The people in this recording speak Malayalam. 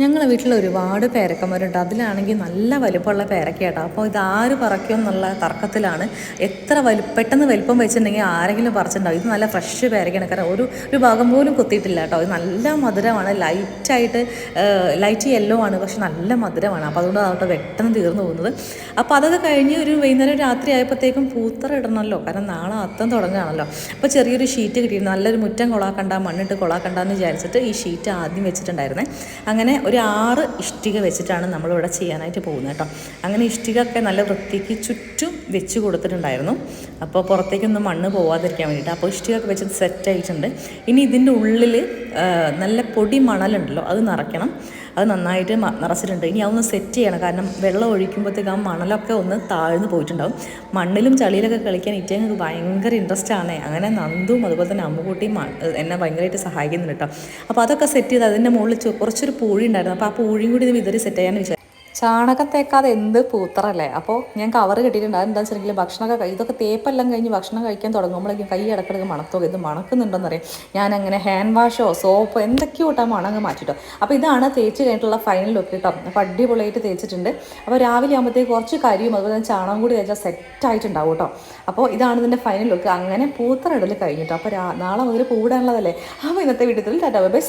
ഞങ്ങളെ വീട്ടിൽ ഒരുപാട് പേരക്കന്മാരുണ്ട്. അതിലാണെങ്കിൽ നല്ല വലിപ്പമുള്ള പേരക്ക കേട്ടോ അപ്പോൾ ഇത് ആര് എന്നുള്ള തർക്കത്തിലാണ്. എത്ര വലു പെട്ടെന്ന് വലിപ്പം വെച്ചിട്ടുണ്ടെങ്കിൽ ആരെങ്കിലും പറിച്ചിട്ടുണ്ടാവും. ഇത് നല്ല ഫ്രഷ് പേരക്കയാണ്. കാരണം ഒരു ഒരു ഭാഗം പോലും കുത്തിയിട്ടില്ല കേട്ടോ. ഇത് നല്ല മധുരമാണ്. ലൈറ്റായിട്ട് ലൈറ്റ് യെല്ലോ ആണ്. പക്ഷെ നല്ല മധുരമാണ്. അപ്പോൾ അതുകൊണ്ട് അതോട്ട് പെട്ടെന്ന് തീർന്നു പോകുന്നത്. അപ്പോൾ അതൊക്കെ കഴിഞ്ഞ് ഒരു വൈകുന്നേരം രാത്രി ആയപ്പോഴത്തേക്കും പൂത്തറ ഇടണമല്ലോ. കാരണം നാളെ അത്തം തുടങ്ങുകയാണല്ലോ. അപ്പോൾ ചെറിയൊരു ഷീറ്റ് കിട്ടിയിരുന്നു. നല്ലൊരു മുറ്റം കൊളാക്കണ്ട മണ്ണിട്ട് കൊളാക്കണ്ടെന്ന് വിചാരിച്ചിട്ട് ഈ ഷീറ്റ് ആദ്യം വെച്ചിട്ടുണ്ടായിരുന്നേ. അങ്ങനെ ഒരു ആറ് ഇഷ്ടിക വെച്ചിട്ടാണ് നമ്മളിവിടെ ചെയ്യാനായിട്ട് പോകുന്നത് കേട്ടോ. അങ്ങനെ ഇഷ്ടികയൊക്കെ നല്ല വൃത്തിക്ക് ചുറ്റും വെച്ച് കൊടുത്തിട്ടുണ്ടായിരുന്നു. അപ്പോൾ പുറത്തേക്കൊന്നും മണ്ണ് പോവാതിരിക്കാൻ വേണ്ടിയിട്ട് അപ്പോൾ ഇഷ്ടികയൊക്കെ വെച്ച് സെറ്റ് ആയിട്ടുണ്ട് ഇനി ഇതിന്റെ ഉള്ളിൽ നല്ല പൊടി മണലുണ്ടല്ലോ അത് നിറയ്ക്കണം. അത് നന്നായിട്ട് നിറച്ചിട്ടുണ്ട്. ഇനി അതൊന്ന് സെറ്റ് ചെയ്യണം. കാരണം വെള്ളം ഒഴിക്കുമ്പോഴത്തേക്ക് ആ മണലൊക്കെ ഒന്ന് താഴ്ന്നു പോയിട്ടുണ്ടാവും. മണ്ണിലും ചളിയിലൊക്കെ കളിക്കാൻ ഇറ്റങ്ങൾക്ക് ഭയങ്കര ഇൻട്രസ്റ്റ് ആണ്. അങ്ങനെ നന്ദും അതുപോലെ തന്നെ അമ്മുകൂട്ടിയും എന്നെ ഭയങ്കരമായിട്ട് സഹായിക്കുന്നുണ്ട് കേട്ടോ. അപ്പോൾ അതൊക്കെ സെറ്റ് ചെയ്ത് അതിന്റെ മുകളിൽ കുറച്ചൊരു പൂഴി അപ്പോൾ ആ പൂഴിയും കൂടി ഇത് വിതറി സെറ്റ് ചെയ്യാൻ വിചാരിച്ചു. ചാണകം തേക്കാതെ എന്ത് പൂത്തറല്ലേ? അപ്പോൾ ഞാൻ കവർ കിട്ടിയിട്ടുണ്ട്. അതെന്താ വെച്ചിട്ടുണ്ടെങ്കിൽ ഭക്ഷണമൊക്കെ ഇതൊക്കെ തേപ്പെല്ലാം കഴിഞ്ഞ് ഭക്ഷണം കഴിക്കാൻ തുടങ്ങുമ്പോഴേക്കും കൈ ഇടക്കിടക്ക് മണത്തോ ഇത് മണക്കുന്നുണ്ടെന്നറിയാം. ഞാൻ അങ്ങനെ ഹാൻഡ് വാഷോ സോപ്പോ എന്തൊക്കെയോ ഇട്ടാൽ മണങ്ങ് മാറ്റിട്ടോ. അപ്പോൾ ഇതാണ് തേച്ച് കഴിഞ്ഞിട്ടുള്ള ഫൈനൽ ലുക്ക് കേട്ടോ അപ്പോൾ അടിപൊളിയായിട്ട് തേച്ചിട്ടുണ്ട്. അപ്പോൾ രാവിലെ ആകുമ്പോഴത്തേക്ക് കുറച്ച് കരിയും അതുപോലെ തന്നെ ചാണകം കൂടി തേച്ചാൽ സെറ്റായിട്ടുണ്ടാവും കേട്ടോ. അപ്പോൾ ഇതാണ് ഇതിന്റെ ഫൈനൽ ലുക്ക് അങ്ങനെ പൂത്തറ ഇടൽ കഴിഞ്ഞിട്ടോ. അപ്പോൾ നാളെ മുതൽ പൂടാനുള്ളതല്ലേ അപ്പോൾ ഇന്നത്തെ വീഡിയോയിൽ ടാറ്റാ ബൈ